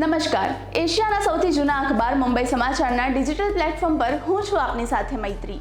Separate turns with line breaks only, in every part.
નમસ્કાર. એશિયાના સૌથી જૂના અખબાર મુંબઈ સમાચારના ડિજિટલ પ્લેટફોર્મ પર હું છું આપની સાથે મૈત્રી.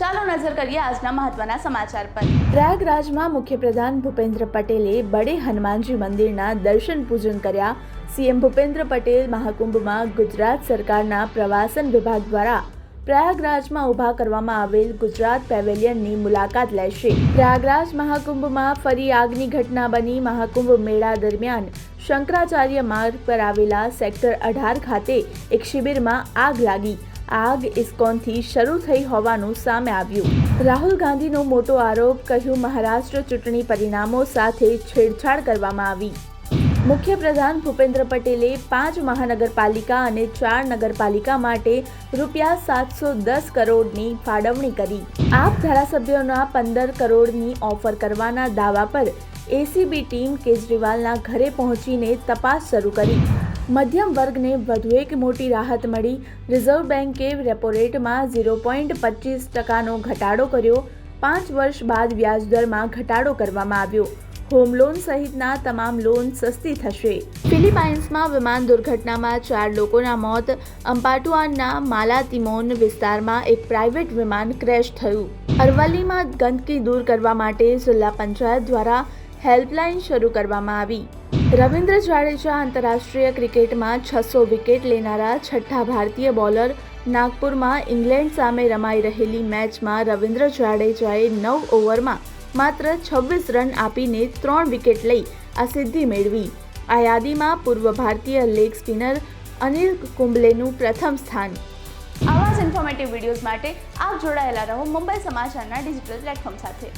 ચાલો નજર કરીએ આજના મહત્વના સમાચાર પર. પ્રયાગરાજમાં મુખ્યપ્રધાન ભૂપેન્દ્ર પટેલે બડે હનુમાનજી મંદિરના દર્શન પૂજન કર્યા. સીએમ ભૂપેન્દ્ર પટેલ મહાકુંભમાં ગુજરાત સરકારના પ્રવાસન વિભાગ દ્વારા પ્રયાગરાજમાં ઊભા કરવામાં આવેલ ગુજરાત પેવેલિયનની મુલાકાત લેશે. પ્રયાગરાજ મહાકુંભમાં ફરી આગની ઘટના બની. મહાકુંભ મેળા દરમિયાન શંકરાચાર્ય માર્ગ પર આવેલા સેક્ટર અઢાર ખાતે એક શિબિરમાં આગ લાગી. આગ ઇસ્કોનથી શરૂ થઈ હોવાનું સામે આવ્યું. રાહુલ ગાંધીનો મોટો આરોપ, કહ્યું, મહારાષ્ટ્ર ચૂંટણી પરિણામો સાથે છેડછાડ કરવામાં આવી. મુખ્યપ્રધાન ભૂપેન્દ્ર પટેલે પાંચ મહાનગરપાલિકા અને ચાર નગરપાલિકા માટે રૂપિયા સાતસો દસ કરોડની ફાળવણી કરી. આપ ધારાસભ્યોના પંદર કરોડની ઓફર કરવાના દાવા પર એસીબી ટીમ કેજરીવાલના ઘરે પહોંચીને તપાસ શરૂ કરી. મધ્યમ વર્ગને વધુ એક મોટી રાહત મળી. રિઝર્વ બેન્કે રેપો રેટમાં ઝીરો પોઈન્ટ પચીસ ટકાનો ઘટાડો કર્યો. પાંચ વર્ષ બાદ વ્યાજદરમાં ઘટાડો કરવામાં આવ્યો. હોમ લોન સહિતના તમામ લોન સસ્તી થશે. ફિલિપાઇન્સમાં વિમાન દુર્ઘટનામાં ચાર લોકોના મોત. અંપાટુઆનના માલાતિમોન વિસ્તારમાં એક પ્રાઇવેટ વિમાન ક્રેશ થયું. અરવલ્લીમાં ગંદકી દૂર કરવા માટે જિલ્લા પંચાયત દ્વારા હેલ્પલાઇન શરૂ કરવામાં આવી. રવિન્દ્ર જાડેજા આંતરરાષ્ટ્રીય ક્રિકેટમાં છસો વિકેટ લેનારા છઠ્ઠા ભારતીય બોલર નાગપુરમાં ઇંગ્લેન્ડ સામે રમાઈ રહેલી મેચમાં રવિન્દ્ર જાડેજાએ નવ ઓવરમાં માત્ર છવ્વીસ રન આપીને ત્રણ વિકેટ લઈ આ સિદ્ધિ મેળવી. આ યાદીમાં પૂર્વ ભારતીય લેગ સ્પિનર અનિલ કુંબલેનું પ્રથમ સ્થાન. આવા જ ઇન્ફોર્મેટિવ વિડીયોઝ માટે આપ જોડાયેલા રહો મુંબઈ સમાચારના ડિજિટલ પ્લેટફોર્મ સાથે.